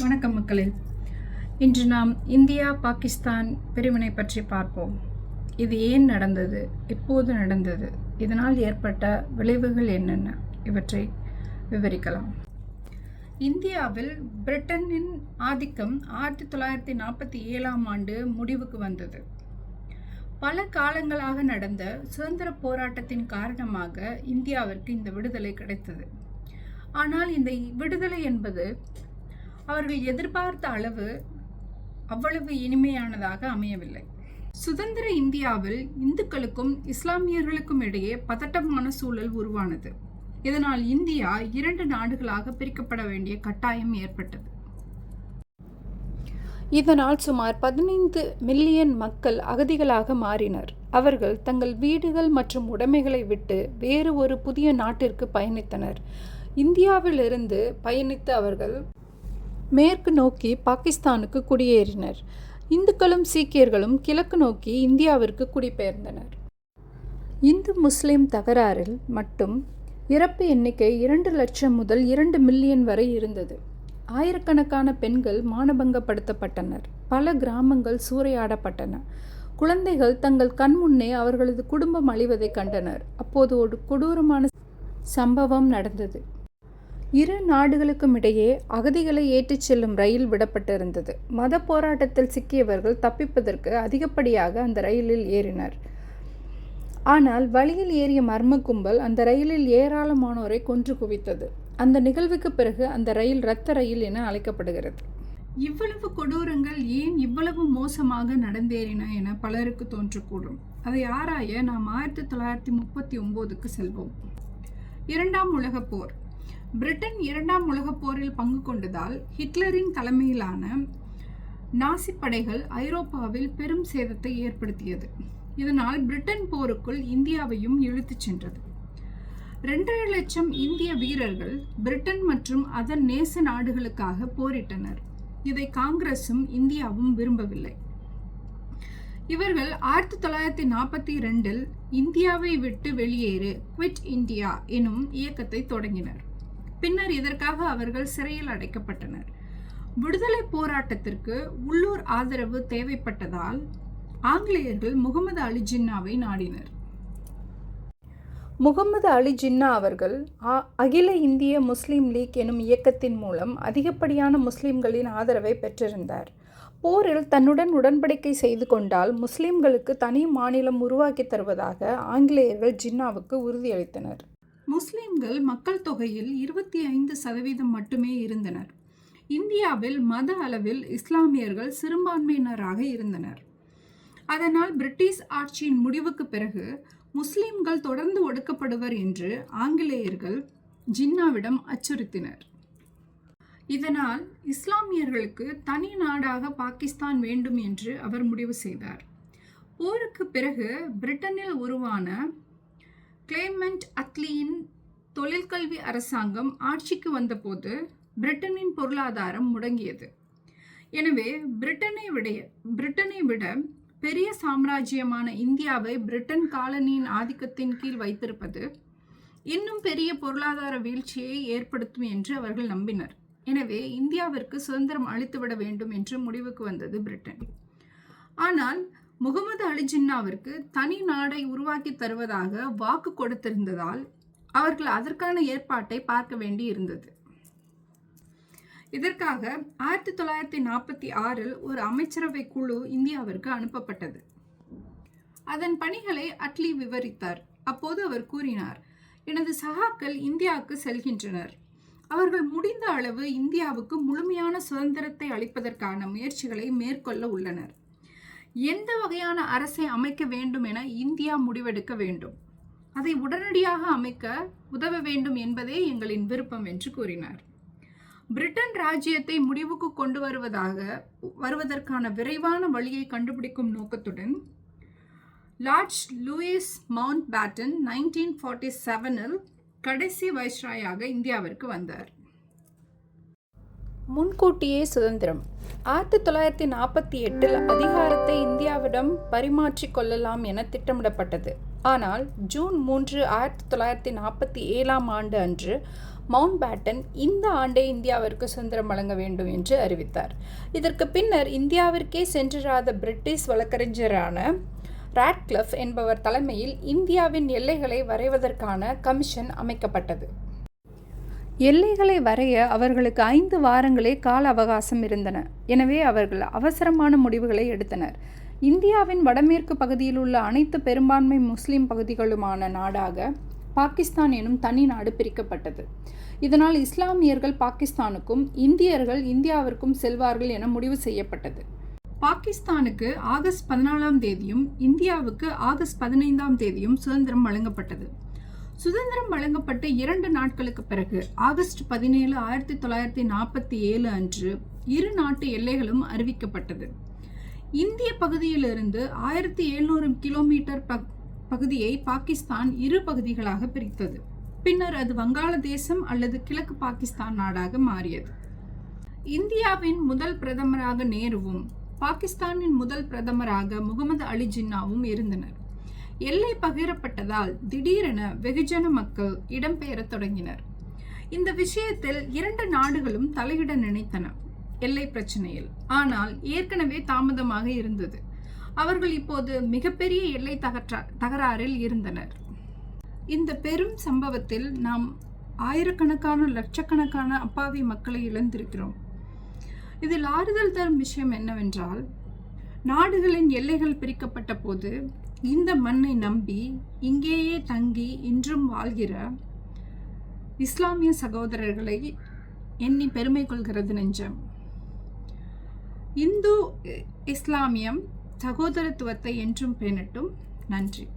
வணக்கம் மக்களே. இன்று நாம் இந்தியா பாகிஸ்தான் பிரிவினை பற்றி பார்ப்போம். இது ஏன் நடந்தது? எப்போது நடந்தது? இதனால் ஏற்பட்ட விளைவுகள் என்னென்ன? இவற்றை விவரிக்கலாம். இந்தியாவில் பிரிட்டனின் ஆதிக்கம் ஆயிரத்தி தொள்ளாயிரத்தி நாற்பத்தி ஏழாம் ஆண்டு முடிவுக்கு வந்தது. பல காலங்களாக நடந்த சுதந்திர போராட்டத்தின் காரணமாக இந்தியாவிற்கு இந்த விடுதலை கிடைத்தது. ஆனால் இந்த விடுதலை என்பது அவர்கள் எதிர்பார்த்த அளவு அவ்வளவு இனிமையானதாக அமையவில்லை. சுதந்திர இந்தியாவில் இந்துக்களுக்கும் இஸ்லாமியர்களுக்கும் இடையே பதட்டமான சூழல் உருவானது. இதனால் இந்தியா இரண்டு நாடுகளாக பிரிக்கப்பட வேண்டிய கட்டாயம் ஏற்பட்டது. இதனால் சுமார் பதினைந்து மில்லியன் மக்கள் அகதிகளாக மாறினர். அவர்கள் தங்கள் வீடுகள் மற்றும் உடைமைகளை விட்டு வேறு ஒரு புதிய நாட்டிற்கு பயணித்தனர். இந்தியாவிலிருந்து பயணித்த அவர்கள் மேற்கு நோக்கி பாகிஸ்தானுக்கு குடியேறினர். இந்துக்களும் சீக்கியர்களும் கிழக்கு நோக்கி இந்தியாவிற்கு குடிபெயர்ந்தனர். இந்து முஸ்லிம் தகராறில் மட்டும் இறப்பு எண்ணிக்கை இரண்டு லட்சம் முதல் இரண்டு மில்லியன் வரை இருந்தது. ஆயிரக்கணக்கான பெண்கள் மானபங்கப்படுத்தப்பட்டனர். பல கிராமங்கள் சூறையாடப்பட்டன. குழந்தைகள் தங்கள் கண் முன்னே அவர்களது குடும்பம் அழிவதை கண்டனர். அப்போது ஒரு கொடூரமான சம்பவம் நடந்தது. இரு நாடுகளுக்கும் இடையே அகதிகளை ஏற்றிச் செல்லும் ரயில் விடப்பட்டிருந்தது. மத போராட்டத்தில் சிக்கியவர்கள் தப்பிப்பதற்கு அதிகப்படியாக அந்த ரயிலில் ஏறினர். ஆனால் வழியில் ஏறிய மர்ம கும்பல் அந்த ரயிலில் ஏராளமானோரை கொன்று குவித்தது. அந்த நிகழ்வுக்கு பிறகு அந்த ரயில் இரத்த ரயில் என அழைக்கப்படுகிறது. இவ்வளவு கொடூரங்கள் ஏன் இவ்வளவு மோசமாக நடந்தேறின என பலருக்கு தோன்றக்கூடும் அதை ஆராய நாம் ஆயிரத்தி தொள்ளாயிரத்தி முப்பத்தி ஒம்போதுக்கு செல்வோம். இரண்டாம் உலகப் போர். பிரிட்டன் இரண்டாம் உலகப் போரில் பங்கு கொண்டதால் ஹிட்லரின் தலைமையிலான நாசி படைகள் ஐரோப்பாவில் பெரும் சேதத்தை ஏற்படுத்தியது. இதனால் பிரிட்டன் போருக்குள் இந்தியாவையும் இழுத்துச் சென்றது. இரண்டரை லட்சம் இந்திய வீரர்கள் பிரிட்டன் மற்றும் அதன் நேச நாடுகளுக்காக போரிட்டனர். இதை காங்கிரஸும் இந்தியாவும் விரும்பவில்லை. இவர்கள் ஆயிரத்தி தொள்ளாயிரத்தி நாற்பத்தி இரண்டில் இந்தியாவை விட்டு வெளியேறு குவிட் இந்தியா எனும் இயக்கத்தை தொடங்கினர். பின்னர் இதற்காக அவர்கள் சிறையில் அடைக்கப்பட்டனர். விடுதலை போராட்டத்திற்கு உள்ளூர் ஆதரவு தேவைப்பட்டதால் ஆங்கிலேயர்கள் முகமது அலி ஜின்னாவை நாடினர். முகமது அலி ஜின்னா அவர்கள் அகில இந்திய முஸ்லீம் லீக் எனும் இயக்கத்தின் மூலம் அதிகப்படியான முஸ்லிம்களின் ஆதரவை பெற்றிருந்தார். போரில் தன்னுடன் உடன்படிக்கை செய்து கொண்டால் முஸ்லிம்களுக்கு தனி மாநிலம் உருவாக்கி தருவதாக ஆங்கிலேயர்கள் ஜின்னாவுக்கு உறுதியளித்தனர். முஸ்லிம்கள் மக்கள் தொகையில் இருபத்தி ஐந்து சதவீதம் மட்டுமே இருந்தனர். இந்தியாவில் மத அளவில் இஸ்லாமியர்கள் சிறுபான்மையினராக இருந்தனர். அதனால் பிரிட்டிஷ் ஆட்சியின் முடிவுக்கு பிறகு முஸ்லிம்கள் தொடர்ந்து ஒடுக்கப்படுவர் என்று ஆங்கிலேயர்கள் ஜின்னாவிடம் அச்சுறுத்தினர். இதனால் இஸ்லாமியர்களுக்கு தனி நாடாக பாகிஸ்தான் வேண்டும் என்று அவர் முடிவு செய்தார். போருக்கு பிறகு பிரிட்டனில் உருவான கிளேமெண்ட் அத்லியின் உயர்கல்வி அரசாங்கம் ஆட்சிக்கு வந்தபோது பிரிட்டனின் பொருளாதாரம் முடங்கியது. எனவே பிரிட்டனை விட பிரிட்டனை விட பெரிய சாம்ராஜ்யமான இந்தியாவை பிரிட்டன் காலனியின் ஆதிக்கத்தின் கீழ் வைத்திருப்பது இன்னும் பெரிய பொருளாதார வீழ்ச்சியை ஏற்படுத்தும் என்று அவர்கள் நம்பினர். எனவே இந்தியாவிற்கு சுதந்திரம் அளித்துவிட வேண்டும் என்று முடிவுக்கு வந்தது பிரிட்டன். ஆனால் முகமது அலி ஜின்னாவிற்கு தனி நாடை உருவாக்கி தருவதாக வாக்கு கொடுத்திருந்ததால் அவர்கள் அதற்கான ஏற்பாட்டை பார்க்க வேண்டி இருந்தது. இதற்காக ஆயிரத்தி தொள்ளாயிரத்தி நாற்பத்தி ஆறில் ஒரு அமைச்சரவை குழு இந்தியாவிற்கு அனுப்பப்பட்டது. அதன் பணிகளை அட்லி விவரித்தார். அப்போது அவர் கூறினார் எனது சகாக்கள் இந்தியாவுக்கு செல்கின்றனர். அவர்கள் முடிந்த அளவு இந்தியாவுக்கு முழுமையான சுதந்திரத்தை அளிப்பதற்கான முயற்சிகளை மேற்கொள்ள உள்ளனர். எந்த வகையான அரசை அமைக்க வேண்டும் என இந்தியா முடிவெடுக்க வேண்டும். அதை உடனடியாக அமைக்க உதவ வேண்டும் என்பதே எங்களின் விருப்பம் என்று கூறினார். பிரிட்டன் ராஜ்யத்தை முடிவுக்கு கொண்டு வருவதாக வருவதற்கான விரைவான வழியை கண்டுபிடிக்கும் நோக்கத்துடன் Lords Louis Mountbatten nineteen forty செவனில் கடைசி வைஸ்ராயாக இந்தியாவிற்கு வந்தார். முன்கூட்டியே சுதந்திரம். ஆயிரத்தி தொள்ளாயிரத்தி நாற்பத்தி எட்டில் அதிகாரத்தை இந்தியாவிடம் பரிமாற்றிக் கொள்ளலாம் என திட்டமிடப்பட்டது. ஆனால் ஜூன் மூன்று ஆயிரத்தி தொள்ளாயிரத்தி நாற்பத்தி ஏழாம் ஆண்டு அன்று மவுண்ட் பேட்டன் இந்த ஆண்டே இந்தியாவிற்கு சுதந்திரம் வழங்க வேண்டும் என்று அறிவித்தார். இதற்கு பின்னர் இந்தியாவிற்கே சென்றிராத பிரிட்டிஷ் வழக்கறிஞரான ராட்க்ளஃப் என்பவர் தலைமையில் இந்தியாவின் எல்லைகளை வரைவதற்கான கமிஷன் அமைக்கப்பட்டது. எல்லைகளை வரைய அவர்களுக்கு ஐந்து வாரங்களே கால அவகாசம் இருந்தன. எனவே அவர்கள் அவசரமான முடிவுகளை எடுத்தனர். இந்தியாவின் வடமேற்கு பகுதியில் உள்ள அனைத்து பெரும்பான்மை முஸ்லிம் பகுதிகளுமான நாடாக பாகிஸ்தான் எனும் தனி நாடு பிரிக்கப்பட்டது. இதனால் இஸ்லாமியர்கள் பாகிஸ்தானுக்கும் இந்தியர்கள் இந்தியாவிற்கும் செல்வார்கள் என முடிவு செய்யப்பட்டது. பாகிஸ்தானுக்கு ஆகஸ்ட் பதினாலாம் தேதியும் இந்தியாவுக்கு ஆகஸ்ட் பதினைந்தாம் தேதியும் சுதந்திரம் வழங்கப்பட்டது. சுதந்திரம் வழங்கப்பட்ட இரண்டு நாட்களுக்கு பிறகு ஆகஸ்ட் பதினேழு ஆயிரத்தி தொள்ளாயிரத்தி நாற்பத்தி ஏழு அன்று இரு நாட்டு எல்லைகளும் அறிவிக்கப்பட்டது. இந்திய பகுதியிலிருந்து ஆயிரத்தி எழுநூறு கிலோமீட்டர் பக் பகுதியை பாகிஸ்தான் இரு பகுதிகளாக பிரித்தது. பின்னர் அது வங்காளதேசம் அல்லது கிழக்கு பாகிஸ்தான் நாடாக மாறியது. இந்தியாவின் முதல் பிரதமராக நேருவும் பாகிஸ்தானின் முதல் பிரதமராக முகமது அலி ஜின்னாவும் இருந்தனர். எல்லை பகிரப்பட்டதால் திடீரென வெகுஜன மக்கள் இடம்பெயரத் தொடங்கினர். இந்த விஷயத்தில் இரண்டு நாடுகளும் தலையிட நினைத்தன எல்லை பிரச்சனையில். ஆனால் ஏற்கனவே தாமதமாக இருந்தது. அவர்கள் இப்போது மிகப்பெரிய எல்லை தகற்றா தகராறில் இருந்தனர். இந்த பெரும் சம்பவத்தில் நாம் ஆயிரக்கணக்கான லட்சக்கணக்கான அப்பாவி மக்களை இழந்திருக்கிறோம். இதில் ஆறுதல் தரும் விஷயம் என்னவென்றால் நாடுகளின் எல்லைகள் பிரிக்கப்பட்ட போது இந்த மண்ணை நம்பி இங்கேயே தங்கி இன்றும் வாழ்கிற இஸ்லாமிய சகோதரர்களை எண்ணி பெருமை கொள்கிறது நெஞ்சம். இந்து இஸ்லாமியம் சகோதரத்துவத்தை என்றும் பேணட்டும். நன்றி.